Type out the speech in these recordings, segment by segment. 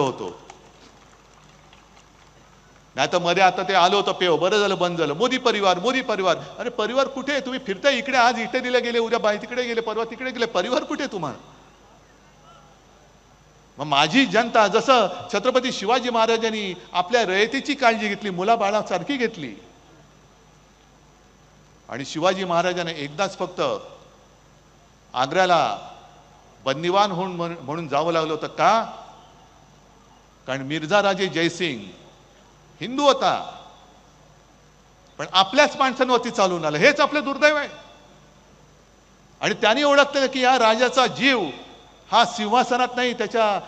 होतो. नाही तर मध्ये आता ते आलं होतं पेव. बरं झालं बंद झालं. मोदी परिवार मोदी परिवार. अरे परिवार कुठे आहे? तुम्ही फिरता इकडे आज इथे दिले गेले उद्या बाई तिकडे गेले परवा तिकडे गेले. परिवार कुठे तुम्हाला? मग माझी जनता जसं छत्रपती शिवाजी महाराजांनी आपल्या रयतेची काळजी घेतली मुलाबाळासारखी घेतली. आणि शिवाजी महाराजांना एकदाच फक्त आग्र्याला बंदिवान होऊन म्हणून जावं लागलं होतं. का? कारण मिर्झा राजे जयसिंग हिंदू होता. पण आपल्याच माणसांवरती चालून आलं. हेच आपलं दुर्दैव आहे. आणि त्यांनी ओळखलं की या राजाचा जीव हा सिंहासनात नाही त्याच्या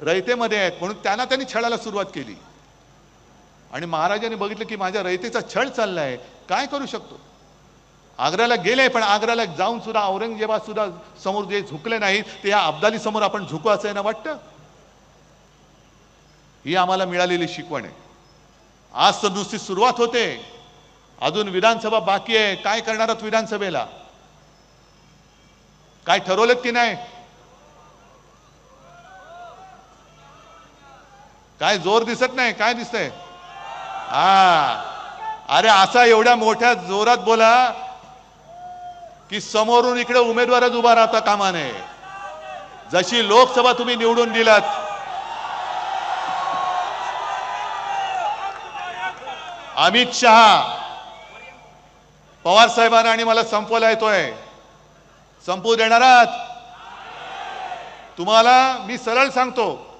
रयतेमध्ये आहेत. म्हणून त्यांना त्यांनी छळायला सुरुवात केली. आणि महाराजांनी बघितलं की माझ्या रयतेचा छळ चाललाय. काय करू शकतो? आग्र्याला गेले पण आग्र्याला जाऊन सुद्धा औरंगजेबा सुद्धा समोर जे झुकले नाहीत ते या अब्दाली समोर आपण झुकू असं आहे ना वाटतं? ही आम्हाला मिळालेली शिकवण आहे. आज तर नुसती सुरुवात होते. अजून विधानसभा बाकी आहे. काय करणार आहात विधानसभेला? काय ठरवलेत की नाही? काय जोर दिसत नाही? काय दिसतंय? हा. अरे असा एवढ्या मोठ्या जोरात बोला की समोरून इकडे उमेदवारच उभा राहता कामा नये. जशी लोकसभा तुम्ही निवडून दिलात अमित शहा. पवार साहेबांना आणि मला संपवला येतोय. संपवू देणार आहात? तुम्हाला मी सरळ सांगतो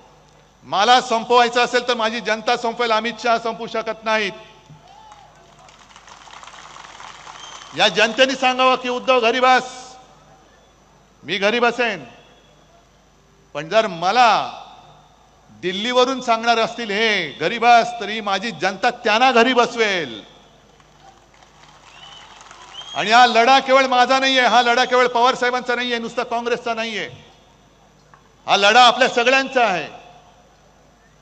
मला संपवायचं असेल तर माझी जनता संपवेल अमित शहा संपू शकत नाहीत. या जनतेने सांगावं की उद्धव घरी बस. मी घरी बसेन. पण जर मला दिल्लीवरून सांगणार असतील हे गरीबास तरी माझी जनता त्यांना घरी बसवेल. आणि हा लढा केवळ माझा नाहीये हा लढा केवळ पवार साहेबांचा नाहीये नुसता काँग्रेसचा नाहीये. हा लढा आपल्या सगळ्यांचा आहे.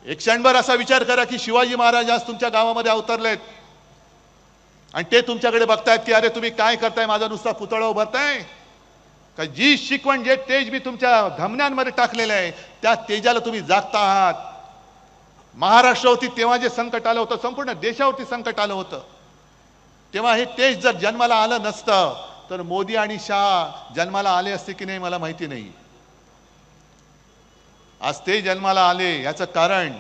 एक क्षणभर असा विचार करा की शिवाजी महाराज आज तुमच्या गावामध्ये अवतरलेत. आणि ते तुमच्याकडे बघतायत की अरे तुम्ही काय करताय? माझा नुसता पुतळा उभारताय. का जी शिकवण जे तेज मी तुमच्या धमन्यांमध्ये टाकलेलं आहे त्या तेजाला तुम्ही जागता आहात. महाराष्ट्रावरती तेव्हा जे संकट आलं होतं संपूर्ण देशावरती संकट आलं होतं. तेव्हा हे तेज जर जन्माला आलं नसतं तर मोदी आणि शाह जन्माला आले असते की नाही मला माहिती नाही. आज ते जन्माला आले याचं कारण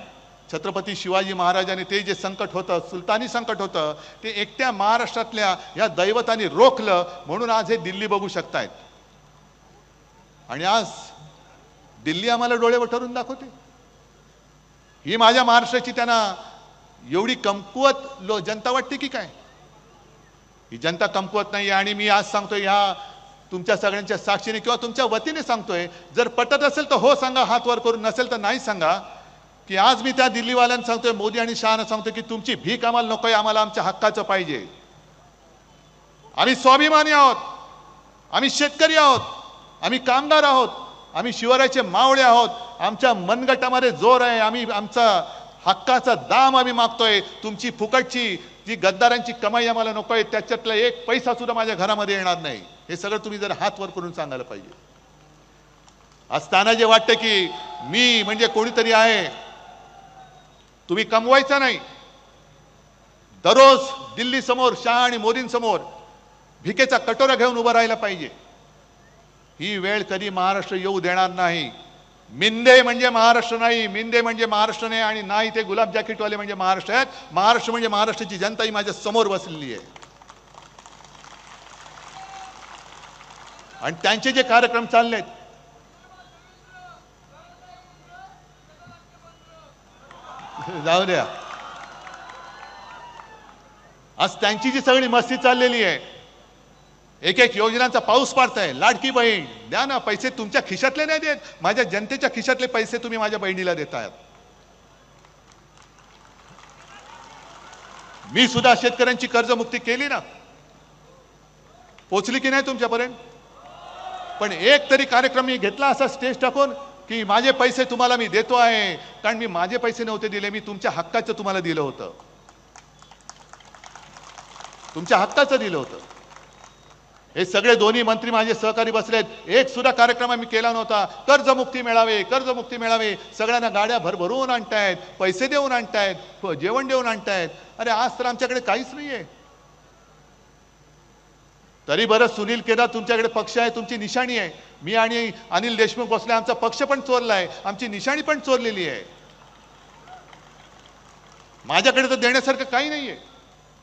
छत्रपती शिवाजी महाराजांनी ते जे संकट होतं सुलतानी संकट होतं ते एकट्या महाराष्ट्रातल्या या दैवतानी रोखलं म्हणून आज हे दिल्ली बघू शकतायत. आणि आज दिल्ली आम्हाला डोळे वठरून दाखवते. ही माझ्या महाराष्ट्राची त्यांना एवढी कमकुवत लो जनता वाटते की काय? ही जनता कमकुवत नाही आणि मी आज सांगतोय ह्या तुमच्या सगळ्यांच्या साक्षीने किंवा तुमच्या वतीने सांगतोय जर पटत असेल तर हो सांगा हात वर करून. नसेल तर नाही सांगा. की आज मी त्या दिल्लीवाल्यांना सांगतोय मोदी आणि शहाना सांगतोय की तुमची भीक आम्हाला नकोय आम्हाला आमच्या हक्काचं पाहिजे. आम्ही स्वाभिमानी आहोत. आम्ही शेतकरी आहोत. आम्ही कामगार आहोत आम्ही शिवरायाचे मावळे आहोत आमच्या मनगटामध्ये जोर आहे आम्ही आमचा हक्काचा दाम आम्ही मागतोय तुमची फुकटची जी गद्दारांची कमाई आम्हाला नको आहे त्याच्यातला एक पैसा सुद्धा माझ्या घरामध्ये येणार नाही. हे सगळं तुम्ही जर हात वर करून सांगायला पाहिजे. असताना जे वाटतं की मी म्हणजे कोणीतरी आहे तुम्ही कमवायचा नाही. दररोज दिल्ली समोर शहा आणि मोदींसमोर भिकेचा कटोरा घेऊन उभं राहायला पाहिजे. ही वेळ कधी महाराष्ट्र येऊ देणार नाही. मिंदे म्हणजे महाराष्ट्र नाही मिंदे म्हणजे महाराष्ट्र नाही आणि नाही ते गुलाब जॅकेटवाले म्हणजे महाराष्ट्र आहेत. महाराष्ट्र म्हणजे महाराष्ट्राची जनता ही माझ्यासमोर बसलेली आहे. आणि त्यांचे जे कार्यक्रम चाललेत जाऊ द्या. आज त्यांची जी सगळी मस्ती चाललेली आहे एक एक योजनांचा पाऊस पाडताय लाडकी बहीण. द्या ना पैसे तुमच्या खिशातले नाही देत. माझ्या जनतेच्या खिशातले पैसे तुम्ही माझ्या बहिणीला देतायत. मी सुद्धा शेतकऱ्यांची कर्जमुक्ती केली ना. पोचली की नाही तुमच्यापर्यंत? पण एक तरी कार्यक्रम मी घेतला असा स्टेज टाकून की माझे पैसे तुम्हाला मी देतो आहे. कारण मी माझे पैसे नव्हते दिले मी तुमच्या हक्काचं तुम्हाला दिलं होतं. तुमच्या हक्काचं दिलं होतं. हे सगळे दोन्ही मंत्री माझे सहकारी बसले आहेत. एक सुद्धा कार्यक्रम आम्ही केला नव्हता. कर्जमुक्ती मिळावे कर्जमुक्ती मिळावे. सगळ्यांना गाड्या भरभरून आणतायत पैसे देऊन आणतायत प- जेवण देऊन आणतायत. अरे आज तर आमच्याकडे काहीच नाहीये. तरी बरं सुनील केदार तुमच्याकडे पक्ष आहे तुमची निशाणी आहे. मी आणि अनिल देशमुख बसले आमचा पक्ष पण चोरलाय. आमची निशाणी पण चोरलेली आहे. माझ्याकडे तर देण्यासारखं काही नाही आहे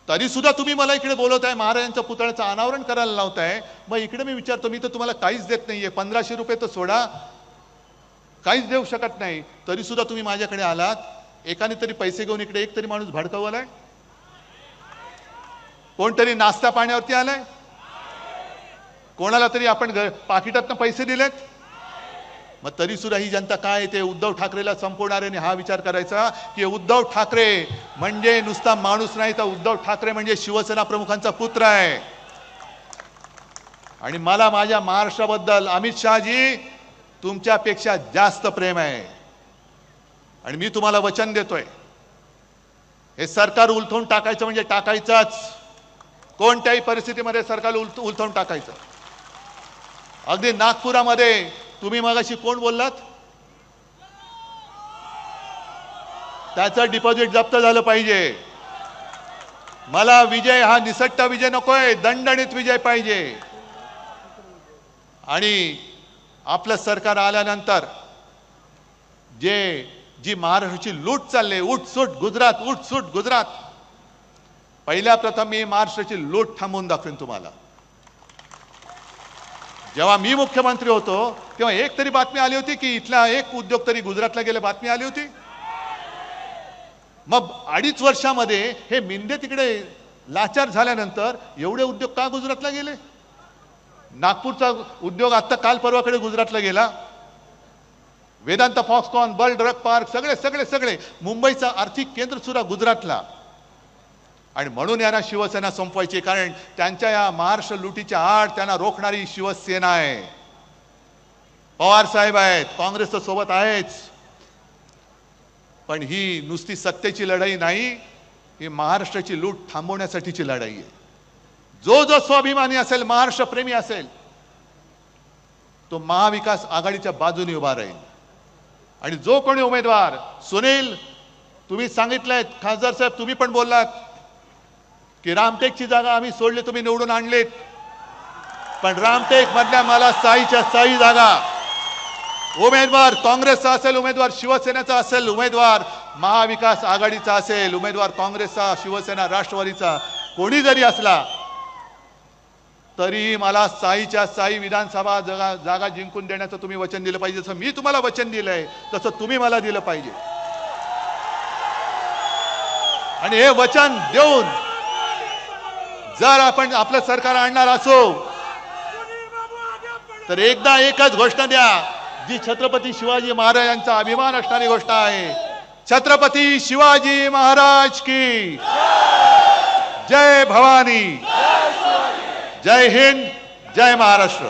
तरी सुद्धा तुम्ही मला इकडे बोलवताय महाराजांच्या पुतळ्याचं अनावरण करायला लावताय. मग इकडे मी विचारतो मी तर तुम्हाला काहीच देत नाहीये. पंधराशे रुपये तर सोडा. काहीच देऊ शकत नाही. तरी सुद्धा तुम्ही माझ्याकडे आलात. एकाने तरी पैसे घेऊन इकडे एक तरी माणूस भडकवलाय कोणतरी नाश्ता पाण्यावरती आलाय? कोणाला तरी आपण पाकिटातनं पैसे दिलेत? मग तरी सुद्धा ही जनता काय आहे ते उद्धव ठाकरेला संपवणार आणि हा विचार करायचा की उद्धव ठाकरे म्हणजे नुसता माणूस नाही तर उद्धव ठाकरे म्हणजे शिवसेना प्रमुखांचा पुत्र आहे. आणि मला माझ्या महाराष्ट्राबद्दल अमित शहाजी तुमच्यापेक्षा जास्त प्रेम आहे. आणि मी तुम्हाला वचन देतोय. हे सरकार उलथवून टाकायचं म्हणजे टाकायचंच. कोणत्याही परिस्थितीमध्ये सरकार उलथ उलथवून टाकायचं. अगदी नागपुरामध्ये तुम्ही मगाशी कोण बोललात? त्याचं डिपॉझिट जप्त झालं पाहिजे. मला विजय हा निसट्टा विजय नकोय दणदणीत विजय पाहिजे. आणि आपलं सरकार आल्यानंतर जे जी महाराष्ट्राची लूट चालले उठसूट गुजरात उठसूट गुजरात. पहिल्या प्रथम मी महाराष्ट्राची लूट थांबवून दाखवेन तुम्हाला. जेव्हा मी मुख्यमंत्री होतो तेव्हा एक तरी बातमी आली होती की इथला एक उद्योग तरी गुजरातला गेले बातमी आली होती. मग अडीच वर्षामध्ये हे मिंदे तिकडे लाचार झाल्यानंतर एवढे उद्योग का गुजरातला गेले? नागपूरचा उद्योग आत्ता काल परवाकडे गुजरातला गेला. Vedanta Foxconn bulk drug park सगळे सगळे सगळे. मुंबईचा आर्थिक केंद्र सुद्धा गुजरातला. आणि म्हणून यांना शिवसेना संपवायची कारण त्यांच्या या महाराष्ट्र लुटीच्या आड त्यांना रोखणारी शिवसेना आहे. पवार साहेब आहेत काँग्रेसच्या सोबत आहेच. पण ही नुसती सत्तेची लढाई नाही ही महाराष्ट्राची लूट थांबवण्यासाठीची लढाई आहे. जो जो स्वाभिमानी असेल महाराष्ट्र प्रेमी असेल तो महाविकास आघाडीच्या बाजूने उभा राहील. आणि जो कोणी उमेदवार सुनील तुम्ही सांगितलंय खासदार साहेब तुम्ही पण बोललात की रामटेकची जागा आम्ही सोडली तुम्ही निवडून आणलीत. पण रामटेक मधल्या मला साईच्या साई जागा. उमेदवार काँग्रेसचा असेल उमेदवार शिवसेनेचा असेल उमेदवार महाविकास आघाडीचा असेल उमेदवार काँग्रेसचा शिवसेना राष्ट्रवादीचा कोणी जरी असला तरी मला साईच्या साई विधानसभा जागा जागा जिंकून देण्याचं तुम्ही वचन दिलं पाहिजे. जसं मी तुम्हाला वचन दिलंय तसं तुम्ही मला दिलं पाहिजे. आणि हे वचन देऊन जर आपण आपलं सरकार आणणार असो तर एकदा एकच घोषणा द्या. जी छत्रपती शिवाजी महाराजांचा अभिमान असणारी गोष्ट आहे. छत्रपती शिवाजी महाराज की जय भवानी. जय हिंद जय महाराष्ट्र.